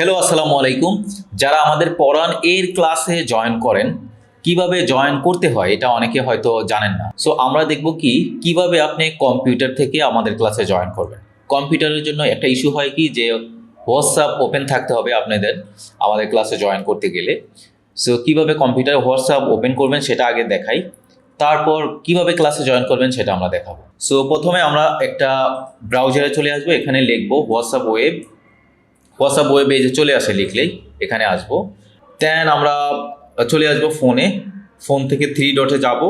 Hello আসসালামু আলাইকুম। যারা আমাদের পড়ান এর ক্লাসে জয়েন করেন, কীভাবে জয়েন করতে হয় এটা অনেকে হয়তো জানেন না। সো আমরা দেখব কি, কীভাবে আপনি কম্পিউটার থেকে আমাদের ক্লাসে জয়েন করবেন। কম্পিউটারের জন্য একটা ইস্যু হয় কি, যে হোয়াটসঅ্যাপ ওপেন থাকতে হবে আপনাদের আমাদের ক্লাসে জয়েন করতে গেলে। সো কীভাবে কম্পিউটার হোয়াটসঅ্যাপ ওপেন করবেন সেটা আগে দেখাই। তারপর কীভাবে ক্লাসে জয়েন করবেন সেটা আমরা দেখাবো। সো প্রথমে আমরা একটা ব্রাউজারে চলে আসব। এখানে লিখব হোয়াটসঅ্যাপ ওয়েব হোয়াটসঅ্যাপ ওয়েবে যে চলে আসে লিখলেই এখানে আসব। দেন আমরা চলে আসব ফোনে ফোন থেকে থ্রি ডটে যাব।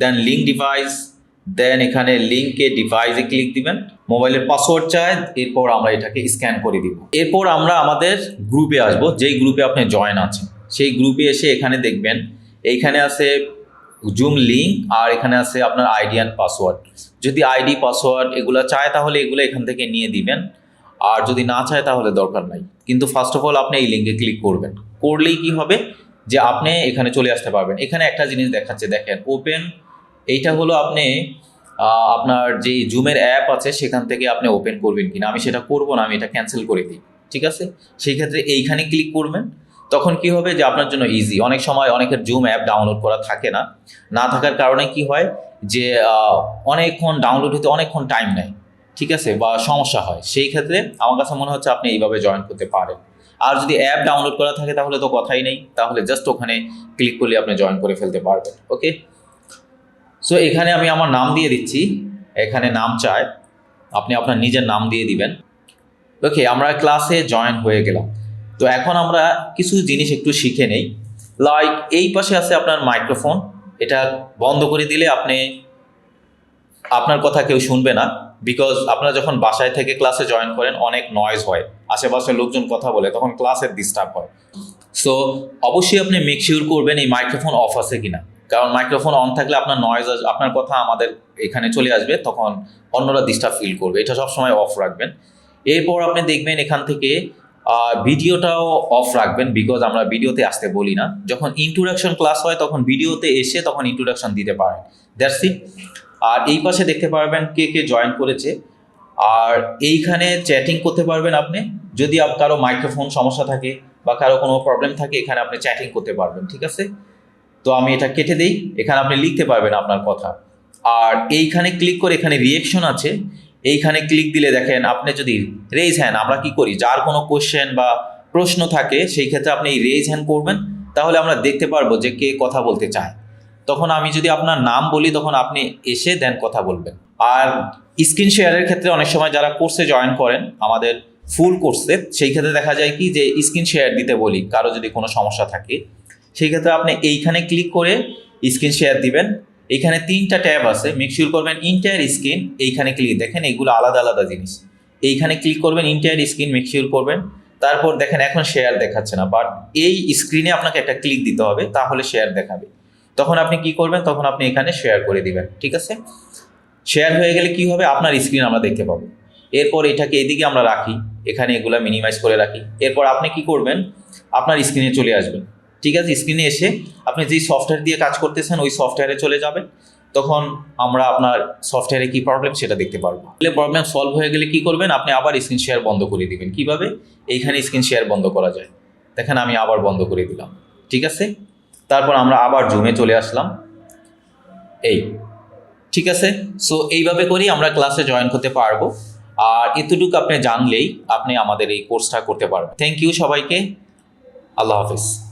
দেন লিঙ্ক ডিভাইস দেন এখানে লিঙ্কে ডিভাইসে ক্লিক দিবেন। মোবাইলের পাসওয়ার্ড চায় এরপর আমরা এটাকে স্ক্যান করে দিব। এরপর আমরা আমাদের গ্রুপে আসব, যেই গ্রুপে আপনি জয়েন আছেন। সেই গ্রুপে এসে এখানে দেখবেন এইখানে আছে জুম লিঙ্ক আর এখানে আছে আপনার আইডি অ্যান্ড পাসওয়ার্ড যদি আইডি পাসওয়ার্ড এগুলো চায় তাহলে এগুলো এখান থেকে নিয়ে দিবেন। আর যদি না চায় তাহলে দরকার নাই। কিন্তু ফার্স্ট অফ অল আপনি এই লিঙ্কে ক্লিক করবেন। করলেই কি হবে? যে আপনি এখানে চলে আসতে পারবেন। এখানে একটা জিনিস দেখাচ্ছে, দেখেন ওপেন এইটা হলো আপনি আপনার যে জুমের অ্যাপ আছে, সেখান থেকে আপনি ওপেন করবেন কিনা। আমি সেটা করব না, আমি এটা ক্যান্সেল করে দিই। ঠিক আছে? সেই ক্ষেত্রে এইখানে ক্লিক করবেন। তখন কি হবে? যে আপনার জন্য ইজি অনেক সময় অনেকের জুম অ্যাপ ডাউনলোড করা থাকে না। না থাকার কারণে কি হয়? যে অনেকক্ষণ ডাউনলোড হতে অনেকক্ষণ টাইম নেয়। ঠিক আছে, বা সমস্যা হয়। সেই ক্ষেত্রে আমার কাছে মনে হচ্ছে আপনি এইভাবে জয়েন করতে পারেন। আর যদি অ্যাপ ডাউনলোড করা থাকে তাহলে তো কথাই নেই। তাহলে জাস্ট ওখানে ক্লিক করলে আপনি জয়েন করে ফেলতে পারবেন ওকে সো এখানে আমি আমার নাম দিয়ে দিচ্ছি। এখানে নাম চায় আপনি আপনার নিজের নাম দিয়ে দিবেন। ওকে আমরা ক্লাসে জয়েন হয়ে গেলাম। তো এখন আমরা কিছু জিনিস একটু শিখে নেই। লাইক এই পাশে আছে আপনার মাইক্রোফোন এটা বন্ধ করে দিলে আপনি আপনার কথা কেউ শুনবে না বিকজ আপনারা যখন বাসায় থেকে ক্লাসে জয়েন করেন, অনেক নয়েজ হয়। আশেপাশের লোকজন কথা বলে, তখন ক্লাসের ডিস্টার্ব হয়। সো অবশ্যই আপনি মেক শিওর করবেন এই মাইক্রোফোন অফ আছে কিনা। কারণ মাইক্রোফোন অন থাকলে আপনার নয়েজ আপনার কথা আমাদের এখানে চলে আসবে, তখন অন্যরা ডিস্টার্ব ফিল করবে। এটা সবসময় অফ রাখবেন। এরপর আপনি দেখবেন এখান থেকে ভিডিওটাও অফ রাখবেন বিকজ আমরা ভিডিওতে আসতে বলি না। যখন ইন্ট্রোডাকশন ক্লাস হয়, তখন ভিডিওতে এসে তখন ইন্ট্রোডাকশন দিতে পারেন। দ্যাটস ইট আর এই পাশে দেখতে পারবেন কে কে জয়েন করেছে। আর এইখানে চ্যাটিং করতে পারবেন আপনি। যদি কারও মাইক্রোফোন সমস্যা থাকে বা কারও কোনো প্রবলেম থাকে, এখানে আপনি চ্যাটিং করতে পারবেন, ঠিক আছে? তো আমি এটা কেটে দিই। এখানে আপনি লিখতে পারবেন আপনার কথা। আর এইখানে ক্লিক করে এখানে রিয়েকশন আছে। এইখানে ক্লিক দিলে দেখেন আপনি যদি রেজ হ্যান্ড আমরা কি করি? যার কোনো কোশ্চেন বা প্রশ্ন থাকে, সেই ক্ষেত্রে আপনি এই রেজ হ্যান্ড করবেন। তাহলে আমরা দেখতে পারব যে কে কথা বলতে চায়। তখন আমি যদি আপনার নাম বলি, তখন আপনি এসে দেন কথা বলবেন। আর স্ক্রিন শেয়ারের ক্ষেত্রে অনেক সময় যারা কোর্সে জয়েন করেন, আমাদের ফুল কোর্সে সেই ক্ষেত্রে দেখা যায় কি যে স্ক্রিন শেয়ার দিতে বলি, কারও যদি কোনো সমস্যা থাকে, সেই ক্ষেত্রে আপনি এইখানে ক্লিক করে স্ক্রিন শেয়ার দিবেন। এইখানে তিনটা ট্যাব আছে মেকশিওর করবেন ইন্টায়ার স্ক্রিন এইখানে ক্লিক দেখেন এগুলো আলাদা আলাদা জিনিস। এইখানে ক্লিক করবেন ইন্টায়ার স্ক্রিন মেকশিওর করবেন। তারপর দেখেন এখন শেয়ার দেখাচ্ছে না বাট এই স্ক্রিনে আপনাকে একটা ক্লিক দিতে হবে, তাহলে শেয়ার দেখাবে। তখন আপনি কি করবেন? তখন আপনি এখানে শেয়ার করে দিবেন, ঠিক আছে? শেয়ার হয়ে গেলে কি হবে? আপনার স্ক্রিন আমরা দেখতে পাবো। এরপর এটাকে এদিকে আমরা রাখি, এখানে এগুলা মিনিমাইজ করে রাখি। এরপর আপনি কি করবেন? আপনার স্ক্রিনে চলে আসবেন, ঠিক আছে? স্ক্রিনে এসে আপনি যেই সফটওয়্যার দিয়ে কাজ করতেছেন, ওই সফটওয়্যারে চলে যাবেন। তখন আমরা আপনার সফটওয়্যারে কি প্রবলেম সেটা দেখতে পারব। তাহলে প্রবলেম সলভ হয়ে গেলে কি করবেন? আপনি আবার স্ক্রিন শেয়ার বন্ধ করে দিবেন। কীভাবে? এইখানে স্ক্রিন শেয়ার বন্ধ করা যায়। দেখেন আমি আবার বন্ধ করে দিলাম, ঠিক আছে? তারপর আমরা আবার জুমে চলে আসলাম। এই, ঠিক আছে? সো এইভাবে করেই আমরা ক্লাসে জয়েন করতে পারব। আর এতটুকু আপনি জানলেই আপনি আমাদের এই কোর্সটা করতে পারবেন। থ্যাংক ইউ সবাইকে। আল্লাহ হাফিজ।